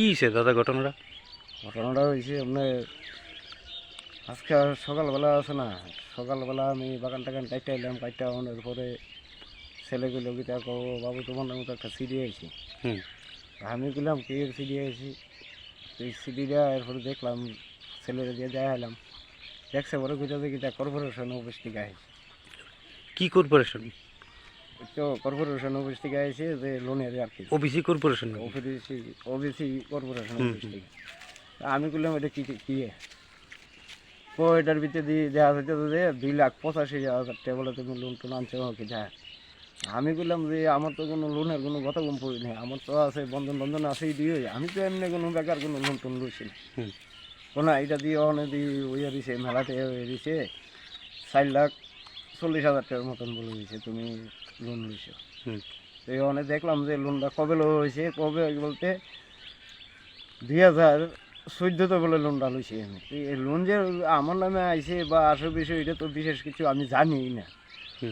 কি হয়েছে দাদা ঘটনাটা? ঘটনাটা হয়েছে আপনার আজকে সকালবেলা আছে না সকালবেলা আমি বাগান টাগান কাটতে এলাম কাটতে আনার পরে ছেলেগুলো গিয়ে কো বাবু তোমার নামে তো একটা সিডি আইছি। হুম। আমি গেলাম কি সিডি আইছি? এই সিডিটা এরপরে দেখলাম ছেলেরা দিয়ে দেয়া এলাম দেখছে পরে থেকে এটা কর্পোরেশন অফিস থেকে আইছে। কী কর্পোরেশন? তো কর্পোরেশন অফিস থেকে আইছে যে লোনের আর কি। OBC corporation OBC OBC corporation office থেকে। আমি বললাম এটা কি কি? তো এটার ভিতরে দিয়ে দেওয়া হচ্ছে যে দুই লাখ পঁচাশি হাজার টাকা বলে তুমি লোন টোন আনছো কি যা। আমি বললাম যে আমার তো কোনো লোনের কোনো কথা কম পড়ি নেই। আমার তো আছে বন্ধন বন্ধন আছেই দিয়ে আমি তো এমনি কোনো বেকার কোনো লোন টোন লইছি না। কোনো এটা দিয়ে অনেক দিয়ে ওই দিছে মেলাতে দিছে চার লাখ চল্লিশ হাজার টাকার মতন বলে দিছে তুমি লোন লইছো তো অনেক দেখলাম যে লোনটা কবে লো হয়েছে কবে বলতে দুই হাজার চোদ্দোতে বলে লোনটা লইছি আমি এই লোন যে আমার নামে আইছে বা আসল বিষয় এটা তো বিশেষ কিছু আমি জানি না।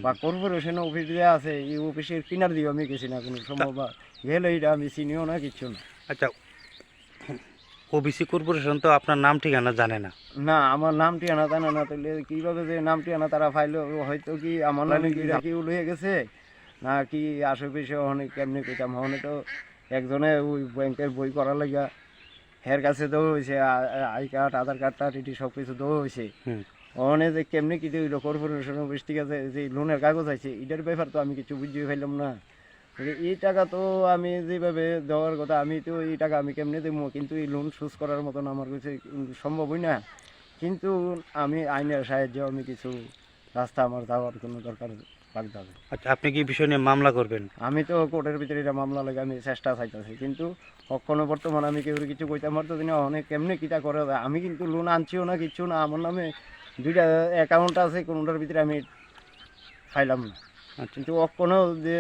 বা কর্পোরেশন অফিস যে আছে এই অফিসের কিনার দিয়ে আমি গেছি না কোনো সময় বা গেলে এটা আমি চিনিও না কিচ্ছু না। আচ্ছা ওবিসি কর্পোরেশন তো আপনার নাম ঠিকানা জানে না। না আমার নাম ঠিকানা জানে না তাহলে কীভাবে যে নাম ঠিকানা তারা ফাইলো হয়তো কি আমার নামে কি কি লয়ে গেছে? না কি আশেপাশে অনেক কেমনি কইতাম হনে তো একজনে ওই ব্যাংকের বই করা লাগা হের কাছে দেওয়া হয়েছে আই কার্ড আধার কার্ড এটি সব কিছু দেওয়া হয়েছে। অনে যে কেমনি কি হইল কর্পোরেশন অফিস ঠিক আছে যে লোনের কাগজ আছে এটার ব্যাপার তো আমি কিছু বুঝিয়ে ফেললাম না। এই টাকা তো আমি যেভাবে দেওয়ার কথা আমি তো এই টাকা আমি কেমনে দেবো? কিন্তু এই লোন শোধ করার মতন আমার কাছে সম্ভবই না। কিন্তু আমি আইনের সাহায্যে আমি কিছু রাস্তা আমার যাওয়ার কোনো দরকার লাগতে হবে। আচ্ছা আপনি কি বিষয় নিয়ে মামলা করবেন? আমি তো কোর্টের ভিতরে এটা মামলা লাগে আমি চেষ্টা চাইতেছি। কিন্তু কখনো বর্তমানে আমি কেউ কিছু কইতে পারতো না অনেক কেমনে কিটা করে আমি কিন্তু লোন আনছিও না কিচ্ছু না। আমার নামে দুইটা অ্যাকাউন্ট আছে কোনোটার ভিতরে আমি খাইলাম না। আচ্ছা কিন্তু অক্ষণ যে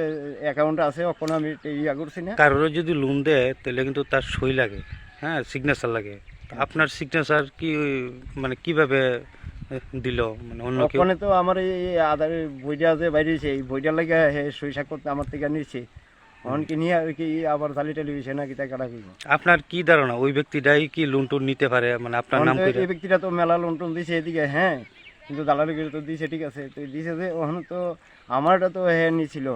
অ্যাকাউন্ট আছে অক্ষণ আমি ইয়া করছি না। কারোর যদি লোন দেয় তাহলে কিন্তু তার সই লাগে হ্যাঁ সিগনেচার লাগে। আপনার সিগনেচার কি মানে কীভাবে দিল? মানে অন্য অক্ষণে তো আমার এই আধার বইটা যে বাইরেছে এই বইটার লাগে সই সাক্ষর আমার থেকে নিচ্ছে অন কি নিয়ে আর কি আবার জালি টালি হয়েছে নাকি তা কাটা করব আপনার কি ধারণা? ওই ব্যক্তিটাই কি লোন টোন নিতে পারে? মানে আপনার নাম এই ব্যক্তিটা তো মেলা লোন টোন দিছে এদিকে হ্যাঁ। কিন্তু দালালি করে তো দিছে ঠিক আছে। তো দিছে যে ওখানে তো আমারটা তো হ্যাঁ নিছিল।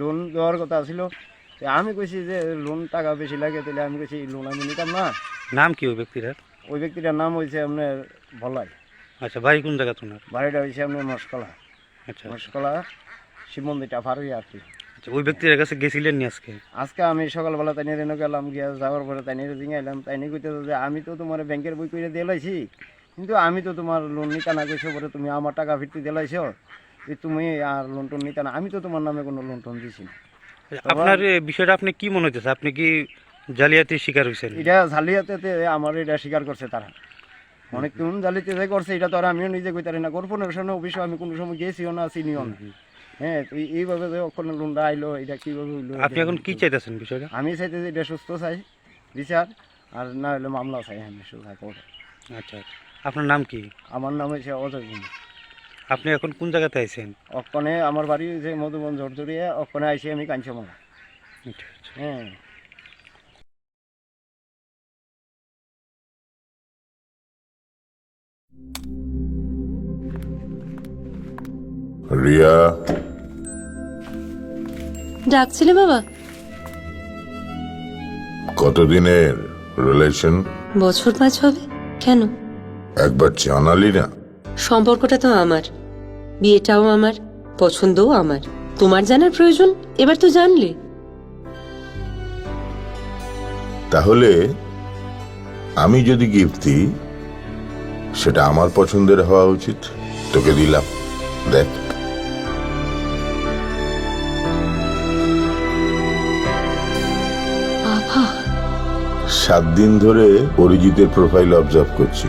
লোন দেওয়ার কথা ছিল। তো আমি কইছি যে লোন টাকা বেশি লাগে তাহলে আমি কইছি লোন আমি নিতাম না। নাম কি ওই ব্যক্তিটার? ওই ব্যক্তিটার নাম হয়েছে আপনার ভলাই আচ্ছা বাড়ি কোন জায়গা তোমার? বাড়িটা হয়েছে আপনার মস্কলা আচ্ছা মস্কলা শিব মন্দিরটা ফারুই আর কি। আচ্ছা ওই ব্যক্তির কাছে গেছিলেন নি আজকে? আজকে আমি সকালবেলা তাই নিয়ে গেলাম গিয়া যাওয়ার পরে তাই নিয়ে দিঙে এলাম তাই নিয়ে কইতে যে আমি তো তোমার ব্যাংকের বই করে দিয়ে লাইছি। কিন্তু আমি তো তোমার লোন নিতে না গেছো পরে তুমি আমার টাকা ফিরতে দিলাইছো যে তুমি আর লোন টোন নিতে না। আমি তো তোমার নামে কোনো লোন টোন দিছি না। আপনার এ বিষয়টা আপনি কি মনে হচ্ছে আপনি কি জালিয়াতির শিকার হয়েছেন এটা ঝালিয়াতে আমার এটা স্বীকার করছে তারা। অনেক কোন জালিতে যে করছে এটা তো আর আমিও নিজে কইতারি না। কর্পোরেশন অফিসে আমি কোনো সময় গেছিও না চিনিও না। হ্যাঁ তো এইভাবে যে ওখানে লোনটা আইলো এটা কীভাবে হইল আপনি এখন কি চাইতেছেন বিষয়টা? আমি চাইতে যে এটা সুস্থ চাই বিচার আর না হলে মামলা চাই আমি সুস্থ আচ্ছা আচ্ছা। আপনার নাম কি? আমার নাম হচ্ছে অজয় আপনি এখন কোন জায়গাতে আইছেন? অক্ষণে আমার বাড়ি যে মধুবন ঝরঝরিয়া অক্ষণে আইসি আমি কাঞ্চমালা আচ্ছা আচ্ছা। হ্যাঁ। রিয়া? ডাকছিলে বাবা? কতদিনের রিলেশন বছর পাঁচ হবে। কেন? একবার জানালি না। সম্পর্কটা তো আমার। বিয়েটাও আমার পছন্দও আমার। তোমার জানার প্রয়োজন এবার তো জানলে। তাহলে আমি যদি গিফট দিই সেটা আমার পছন্দের হওয়া উচিত। তোকে দিলাম। দেখ। সাত দিন ধরে অরিজিতের প্রোফাইল অবজার্ভ করছি।